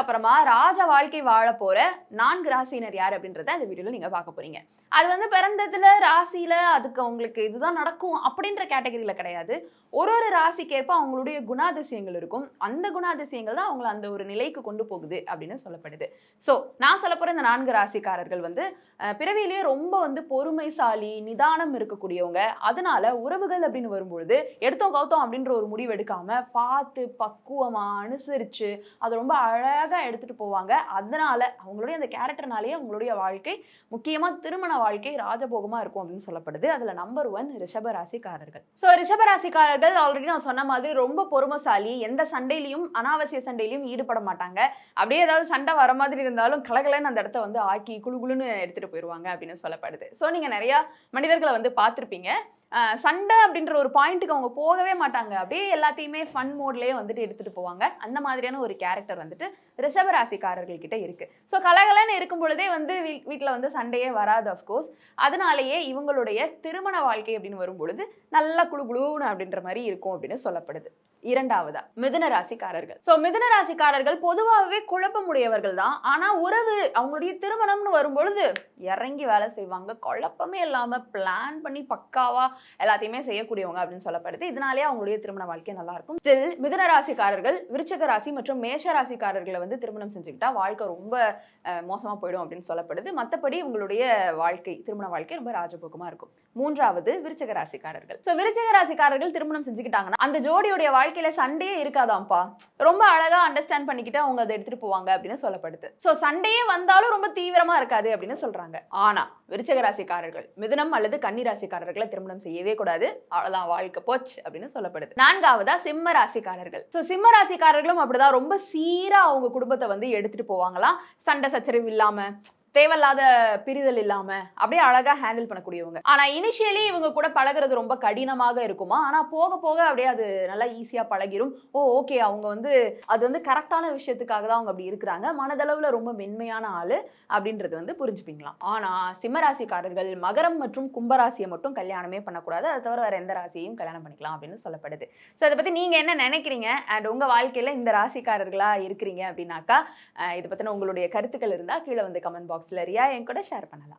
பாடலுக்கு அப்புறமா ராஜ வாழ்க்கை வாழ போற நான்கு ராசியினர் யார் அப்படின்றத அந்த வீடியோல நீங்க பார்க்க போறீங்க. அது வந்து பிறந்ததுல ராசியில அதுக்கு அவங்களுக்கு இதுதான் நடக்கும் அப்படின்ற கேட்டகரியில கிடையாது. ஒரு ஒரு ராசிக்கேற்ப அவங்களுடைய குணாதிசயங்கள் இருக்கும். அந்த குணாதிசயங்கள் தான் அவங்களை அந்த ஒரு நிலைக்கு கொண்டு போகுது அப்படின்னு சொல்லப்படுது. ஸோ நான் சொல்ல போற இந்த நான்கு ராசிக்காரர்கள் வந்து பிறவியிலேயே ரொம்ப வந்து பொறுமைசாலி நிதானம் இருக்கக்கூடியவங்க. அதனால உறவுகள் அப்படின்னு வரும்பொழுது எடுத்தோம் கவுத்தோம் அப்படின்ற ஒரு முடிவு எடுக்காம பார்த்து பக்குவமா அனுசரிச்சு அதை ரொம்ப அழகாக எடுத்துகிட்டு போவாங்க. அதனால் அவங்களுடைய அந்த கேரக்டர்னாலேயே அவங்களுடைய வாழ்க்கை முக்கியமாக திருமண வாழ்க்கை ராஜபோகமாக இருக்கும் அப்படின்னு சொல்லப்படுது. அதில் நம்பர் ஒன் ரிஷபராசிக்காரர்கள். ஸோ ரிஷபராசிக்காரர்கள் ஆல்ரெடி நான் சொன்ன மாதிரி ரொம்ப பொறுமைசாலி எந்த சண்டையிலையும் அனாவசிய சண்டையிலையும் ஈடுபட மாட்டாங்க. அப்படியே ஏதாவது சண்டை வர மாதிரி இருந்தாலும் கலகலன்னு அந்த இடத்த வந்து ஆக்கி குளு குளுன்னு எடுத்துகிட்டு போயிடுவாங்க அப்படின்னு சொல்லப்படுது. ஸோ நீங்கள் நிறையா மனிதர்களை வந்து பார்த்துருப்பீங்க. சண்டை அப்படின்ற ஒரு பாயிண்ட்டுக்கு அவங்க போகவே மாட்டாங்க. அப்படியே எல்லாத்தையுமே ஃபன் மோட்லேயே வந்துட்டு எடுத்துட்டு போவாங்க. அந்த மாதிரியான ஒரு கேரக்டர் வந்துட்டு ரிஷபராசிக்காரர்கள்கிட்ட இருக்கு. ஸோ கலகலன்னு இருக்கும் பொழுதே வந்து வீ- வீட்டில் வந்து சண்டையே வராது அஃப்கோர்ஸ் அதனாலேயே இவங்களுடைய திருமண வாழ்க்கை அப்படின்னு வரும் பொழுது நல்லா குளு குழுன்னு அப்படின்ற மாதிரி இருக்கும் அப்படின்னு சொல்லப்படுது. இரண்டாவதா மிதுன ராசிக்காரர்கள். ஸோ மிதுன ராசிக்காரர்கள் பொதுவாகவே குழப்பமுடையவர்கள் தான். ஆனா உறவு அவங்களுடைய திருமணம்னு வரும்பொழுது இறங்கி வேலை செய்வாங்க. குழப்பமே இல்லாம பிளான் பண்ணி பக்காவா எல்லாத்தையுமே செய்யக்கூடியவங்க அப்படின்னு சொல்லப்படுது. இதனாலேயே அவங்களுடைய திருமண வாழ்க்கை நல்லா இருக்கும். ஸ்டில் மிதுன ராசிக்காரர்கள் விருச்சக ராசி மற்றும் மேஷ ராசிக்காரர்களை வந்து திருமணம் செஞ்சுக்கிட்டா வாழ்க்கை ரொம்ப மோசமாக மோசமா போயிடும் அப்படின்னு சொல்லப்படுது. மற்றபடி உங்களுடைய வாழ்க்கை திருமண வாழ்க்கை ரொம்ப ராஜபோகமா இருக்கும். மூன்றாவது விருச்சக ராசிக்காரர்கள். ஸோ விருச்சக ராசிக்காரர்கள் திருமணம் செஞ்சுக்கிட்டாங்கன்னா அந்த ஜோடியுடைய வாழ்க்கையில சண்டையே இருக்காதாம்ப்பா. ரொம்ப அழகா அண்டர்ஸ்டாண்ட் பண்ணிக்கிட்டு அவங்க அதை எடுத்துட்டு போவாங்க அப்படின்னு சொல்லப்படுது. ஸோ சண்டையே வந்தாலும் ரொம்ப தீவிரமா இருக்காது அப்படின்னு சொல்றாங்க. ஆனா விருச்சக ராசிக்காரர்கள் மிதுனம் அல்லது கன்னி ராசிக்காரர்களை திருமணம் செய்யவே கூடாது. அவ்வளவுதான் வாழ்க்கை போச்சு அப்படின்னு சொல்லப்படுது. நான்காவதா சிம்ம ராசிக்காரர்கள் ஸோ சிம்ம ராசிக்காரர்களும் அப்படிதான். ரொம்ப சீரா அவங்க குடும்பத்தை வந்து எடுத்துட்டு போவாங்களாம். சண்டை சச்சரவு இல்லாம தேவையில்லாத பிரிதல் இல்லாம அப்படியே அழகா ஹேண்டில் பண்ணக்கூடியவங்க. ஆனா இனிஷியலி இவங்க கூட பழகுறது ரொம்ப கடினமாக இருக்குமா? ஆனா போக போக அப்படியே அது நல்லா ஈஸியா பழகிரும். ஓ ஓகே அவங்க வந்து அது வந்து கரெக்டான விஷயத்துக்காக தான் அவங்க அப்படி இருக்கிறாங்க. மனதளவுல ரொம்ப மென்மையான ஆளு அப்படின்றது வந்து புரிஞ்சுப்பீங்களாம் ஆனா சிம்மராசிக்காரர்கள் மகரம் மற்றும் கும்பராசியை மட்டும் கல்யாணமே பண்ணக்கூடாது. அதை தவிர வேற எந்த ராசியையும் கல்யாணம் பண்ணிக்கலாம் அப்படின்னு சொல்லப்படுது. ஸோ அதை பத்தி நீங்க என்ன நினைக்கிறீங்க? அண்ட் உங்க வாழ்க்கையில இந்த ராசிக்காரர்களா இருக்கிறீங்க அப்படின்னாக்கா இதை பத்தின உங்களுடைய கருத்துக்கள் இருந்தா கீழே வந்து கமெண்ட் பாக்ஸில் ரியா என் கூட ஷேர் பண்ணலாம்.